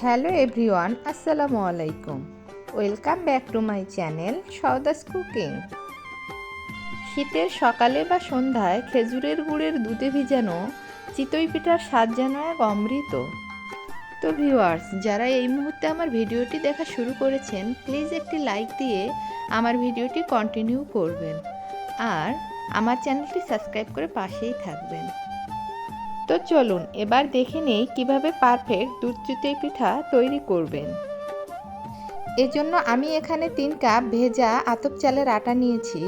Hello everyone, আসসালামু আলাইকুম। Welcome back to my channel Soudas cooking. শীতের সকালে বা সন্ধ্যায় খেজুরের গুড়ের দুধে ভিজানো চিতই পিঠার স্বাদ যেন এক অমৃত। তো ভিউয়ার্স, যারা এই মুহূর্তে আমার ভিডিওটি দেখা শুরু করেছেন, প্লিজ একটি লাইক দিয়ে আমার ভিডিওটি কন্টিনিউ করবেন। আর আমার চ্যানেলটি সাবস্ক্রাইব করে পাশেই থাকবেন। তো চলুন, এবার দেখে নেই কীভাবে পারফেক্ট দুধ পিঠা তৈরি করবেন। এজন্য আমি এখানে তিন কাপ ভেজা আতপ চালের আটা নিয়েছি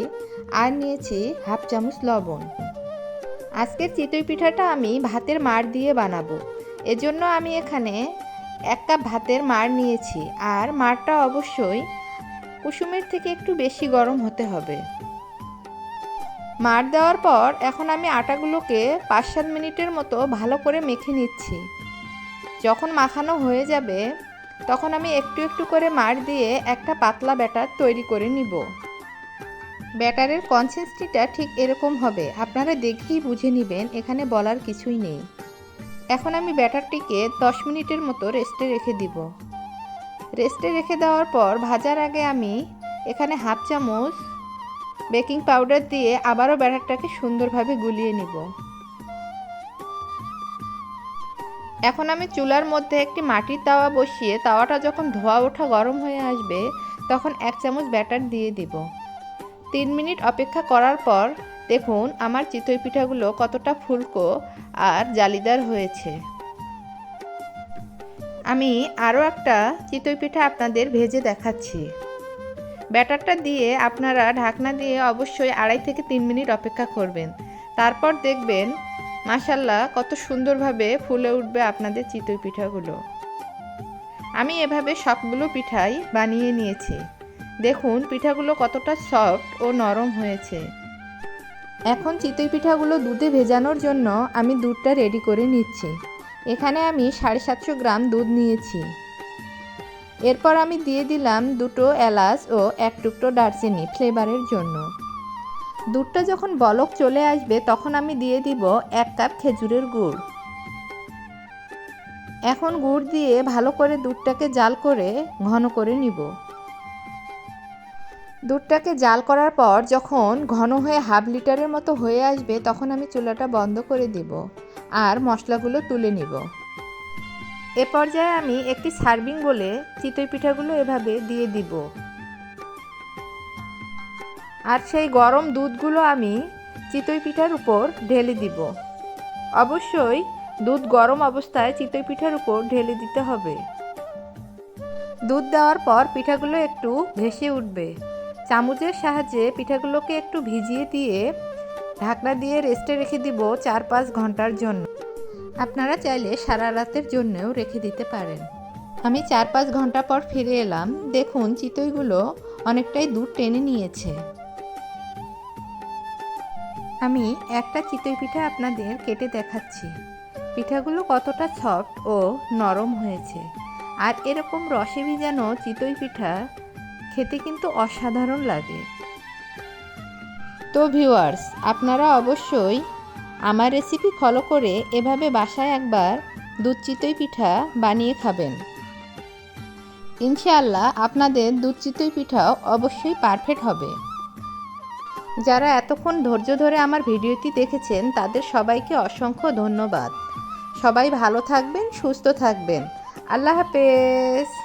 আর নিয়েছি হাফ চামচ লবণ। আজকের চিতই পিঠাটা আমি ভাতের মাড় দিয়ে বানাবো। এজন্য আমি এখানে এক কাপ ভাতের মাড় নিয়েছি আর মাড়টা অবশ্যই কুসুমের থেকে একটু বেশি গরম হতে হবে। মার দেওয়ার পর এখন আমি আটাগুলোকে পাঁচ সাত মিনিটের মতো ভালো করে মেখে নিচ্ছি। যখন মাখানো হয়ে যাবে, তখন আমি একটু একটু করে মার দিয়ে একটা পাতলা ব্যাটার তৈরি করে নিব। ব্যাটারের কনসিস্টেন্সিটা ঠিক এরকম হবে। আপনারা দেখেই বুঝে নেবেন, এখানে বলার কিছুই নেই। এখন আমি ব্যাটারটিকে দশ মিনিটের মতো রেস্টে রেখে দিব। রেস্টে রেখে দেওয়ার পর, ভাজার আগে আমি এখানে হাফ চামচ বেকিং পাউডার দিয়ে আবারও ব্যাটারটাকে সুন্দরভাবে গুলিয়ে নিব। এখন আমি চুলার মধ্যে একটি মাটির তাওয়া বসিয়ে তাওয়াটা যখন ধোয়া ওঠা গরম হয়ে আসবে, তখন এক চামচ ব্যাটার দিয়ে দিব। তিন মিনিট অপেক্ষা করার পর দেখুন আমার চিতই পিঠাগুলো কতটা ফুলকো আর জালিদার হয়েছে। আমি আরও একটা চিতই পিঠা আপনাদের ভেজে দেখাচ্ছি। ব্যাটারটা দিয়ে আপনারা ঢাকনা দিয়ে অবশ্যই আড়াই থেকে তিন মিনিট অপেক্ষা করবেন। তারপর দেখবেন মাসাল্লাহ কত সুন্দরভাবে ফুলে উঠবে আপনাদের চিতই পিঠাগুলো। আমি এভাবে সবগুলো পিঠাই বানিয়ে নিয়েছি। দেখুন, পিঠাগুলো কতটা সফট ও নরম হয়েছে। এখন চিতই পিঠাগুলো দুধে ভেজানোর জন্য আমি দুধটা রেডি করে নিচ্ছি। এখানে আমি সাড়ে সাতশো গ্রাম দুধ নিয়েছি। এরপর আমি দিয়ে দিলাম দুটো এলাচ ও এক টুকরো দারচিনি ফ্লেভারের জন্য। দুধটা যখন বলক চলে আসবে, তখন আমি দিয়ে দিব এক কাপ খেজুরের গুড়। এখন গুড় দিয়ে ভালো করে দুধটাকে জাল করে ঘন করে নিব। দুধটাকে জাল করার পর যখন ঘন হয়ে হাফ লিটারের মতো হয়ে আসবে, তখন আমি চুলাটা বন্ধ করে দিব আর মশলাগুলো তুলে নিব। এ পর্যায়ে আমি একটি সার্ভিং বলে চিতই পিঠাগুলো এভাবে দিয়ে দিব। আর সেই গরম দুধগুলো আমি চিতই পিঠার উপর ঢেলে দিব। অবশ্যই দুধ গরম অবস্থায় চিতই পিঠার উপর ঢেলে দিতে হবে। দুধ দেওয়ার পর পিঠাগুলো একটু ভেসে উঠবে। চামচের সাহায্যে পিঠাগুলোকে একটু ভিজিয়ে দিয়ে ঢাকনা দিয়ে রেস্টে রেখে দিব চার পাঁচ ঘণ্টার জন্য। আপনারা চাইলে সারা রাতের জন্যও রেখে দিতে পারেন। আমি চার পাঁচ ঘণ্টা পর ফিরে এলাম। দেখুন, চিতইগুলো অনেকটাই দূর টেনে নিয়েছে। আমি একটা চিতই পিঠা আপনাদের কেটে দেখাচ্ছি। পিঠাগুলো কতটা সফট ও নরম হয়েছে। আর এরকম রসে ভিজানো চিতই পিঠা খেতে কিন্তু অসাধারণ লাগে। তো ভিউয়ার্স, আপনারা অবশ্যই আমার রেসিপি ফলো করে এভাবে বাসায় একবার দুধ চিতই পিঠা বানিয়ে খাবেন। ইনশাআল্লাহ আপনাদের দুধ চিতই পিঠাও অবশ্যই পারফেক্ট হবে। যারা এতক্ষণ ধৈর্য ধরে আমার ভিডিওটি দেখেছেন, তাদের সবাইকে অসংখ্য ধন্যবাদ। সবাই ভালো থাকবেন, সুস্থ থাকবেন। আল্লাহ হাফেজ।